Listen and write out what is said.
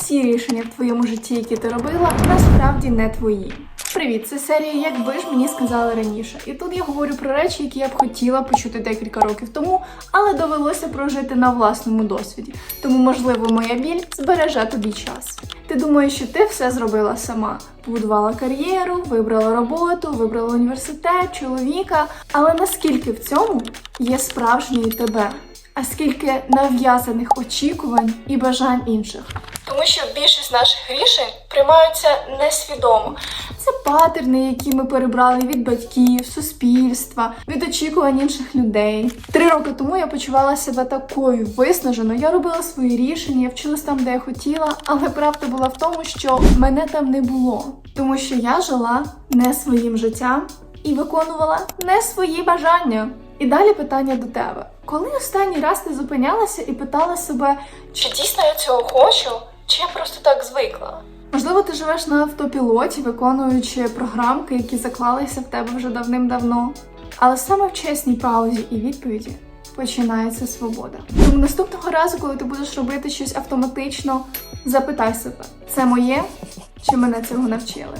всі рішення в твоєму житті, які ти робила, насправді не твої. Привіт, це серія Якби ж мені сказали раніше. І тут я говорю про речі, які я б хотіла почути декілька років тому, але довелося прожити на власному досвіді. Тому, можливо, моя біль збереже тобі час. Ти думаєш, що ти все зробила сама: побудувала кар'єру, вибрала роботу, вибрала університет, чоловіка. Але наскільки в цьому є справжньої тебе? А скільки нав'язаних очікувань і бажань інших? Тому що більшість наших рішень приймаються несвідомо. Це патерни, які ми перебрали від батьків, суспільства, від очікувань інших людей. Три роки тому я почувала себе такою виснаженою. Я робила свої рішення, я вчилась там, де я хотіла, але правда була в тому, що мене там не було, тому що я жила не своїм життям і виконувала не свої бажання. І далі питання до тебе: коли останній раз ти зупинялася і питала себе, чи дійсно я цього хочу, я просто так звикла? Можливо, ти живеш на автопілоті, виконуючи програмки, які заклалися в тебе вже давним-давно. Але саме в чесній паузі і відповіді починається свобода. Тому наступного разу, коли ти будеш робити щось автоматично, запитай себе: це моє чи мене цього навчили?